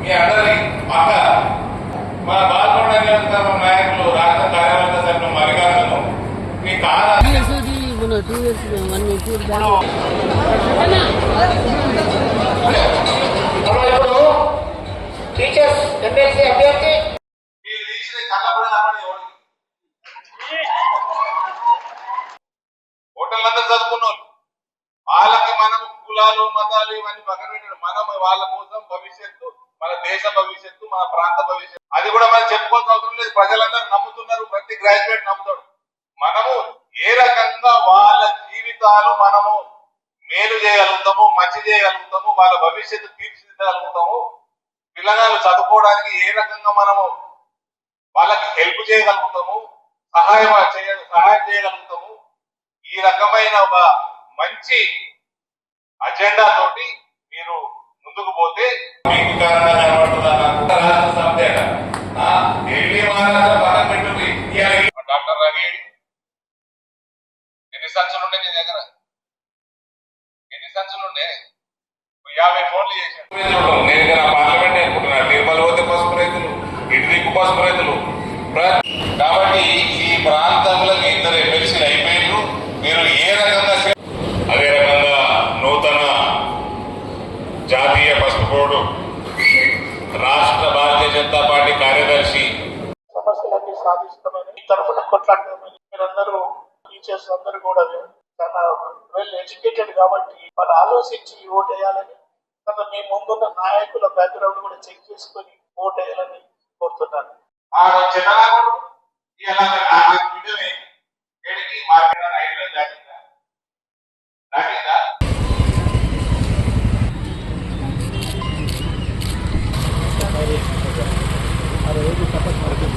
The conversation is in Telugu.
మీ అందరి అక్క నాయకులు రాష్ట్ర సభ్యులు మరిగారులను మీ కారణం హోటల్ కులాలు మతాలు ఇవన్నీ పక్కన పెట్టాడు. మనం వాళ్ళ కోసం భవిష్యత్తు మన దేశ భవిష్యత్తు మన ప్రాంత భవిష్యత్తు. అది కూడా మనం చెప్పుకోవాల్సిన అవసరం లేదు. ప్రజలందరూ నమ్ముతున్నారు ప్రతి గ్రాడ్యుయేట్ నమ్ముతాడు. మనము ఏ రకంగా వాళ్ళ జీవితాలు మనము మేలు చేయగలుగుతాము మంచి చేయగలుగుతాము వాళ్ళ భవిష్యత్తు తీర్చిదిద్దగలుగుతాము పిల్లగాళ్ళు చదువుకోవడానికి ఏ రకంగా మనము వాళ్ళకి హెల్ప్ చేయగలుగుతాము సహాయం చేయ సహాయం చేయగలుగుతాము ఈ రకమైన ఒక మంచి అజెండా తోటి మీరు ముందుకు పోతే మీకు కారణంగా కనబడుతున్నారు ఆ, డాక్టర్ రవి ఎన్ని సంచులు ఉండే నీ దగ్గర? ఎన్ని సంచులు ఉండే? యాభై ఫోన్లు చేశాను నేను పార్లమెంట్ అనుకుంటున్నాను నిర్మల్ పోతే పసుపు రైతులు ఇటు దిక్కు పసుపు రైతులు. కాబట్టి ఈ ప్రాంతంలో మీ ఇద్దరు ఎమ్మెల్సీలు అయిపోయారు మీరు ఏ రకంగా సే- అదే రకంగా నూతన జాతీయ పసుపు బోర్డు రాష్ట్ర భారతీయ జనతా పార్టీ కార్యదర్శి. సమస్యలన్నీ సాధిస్తామని మీ తరఫున కొట్లాడతామని మీరందరూ టీచర్స్ అందరూ కూడా చాలా వెల్ ఎడ్యుకేటెడ్ కాబట్టి వాళ్ళు ఆలోచించి ఓట్ వేయాలని తర్వాత మీ ముందున్న నాయకుల బ్యాక్గ్రౌండ్ కూడా చెక్ చేసుకొని ఓట్ వేయాలని కోరుతున్నాను. para eu do capacete.